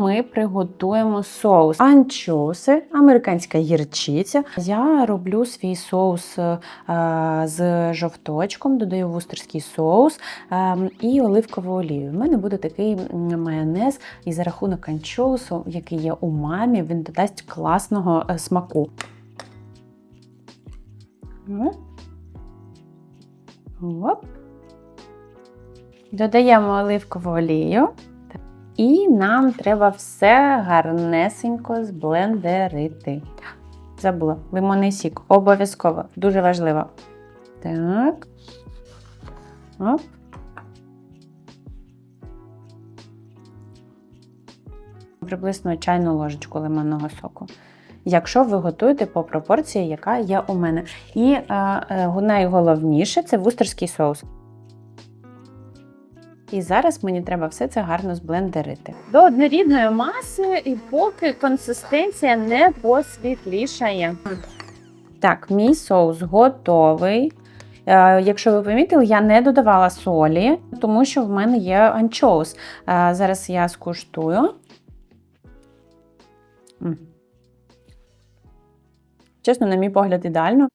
Ми приготуємо соус анчоуси, американська гірчиця. Я роблю свій соус е, з жовточком, додаю вустерський соус е, і оливкову олію. У мене буде такий майонез, і за рахунок анчоусу, який є у мамі, він додасть класного е, смаку. Оп. Додаємо оливкову олію. І нам треба все гарнесенько зблендерити. Забула, лимонний сік. Обов'язково, дуже важливо. Так. Оп. Приблизно чайну ложечку лимонного соку. Якщо ви готуєте по пропорції, яка є у мене. І е, е, найголовніше це вустерський соус. І зараз мені треба все це гарно зблендерити. До однорідної маси, і поки консистенція не посвітлішає. Так, мій соус готовий. Е, Якщо ви помітили, я не додавала солі, тому що в мене є анчоус. Е, Зараз я скуштую. Чесно, на мій погляд, ідеально.